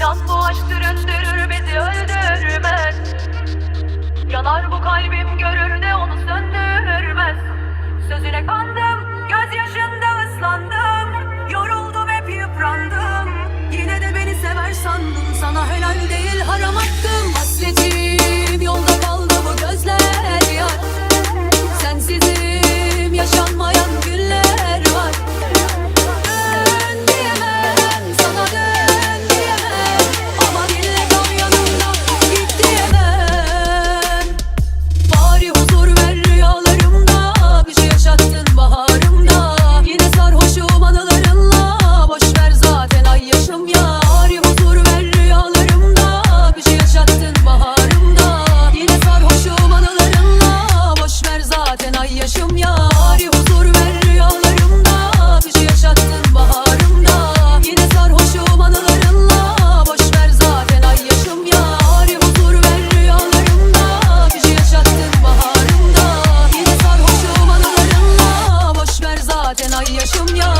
İnan bu aşk süründürür bizi öldürmez. Yanar bu kalbim görür de onu söndürmez. Sözüne kandım gözyaşında ıslandım. Yoruldum hep yıprandım. Yine de beni sever sandım Sana helal değil haram hakkım Hasretim Zaten ay yaşım ya.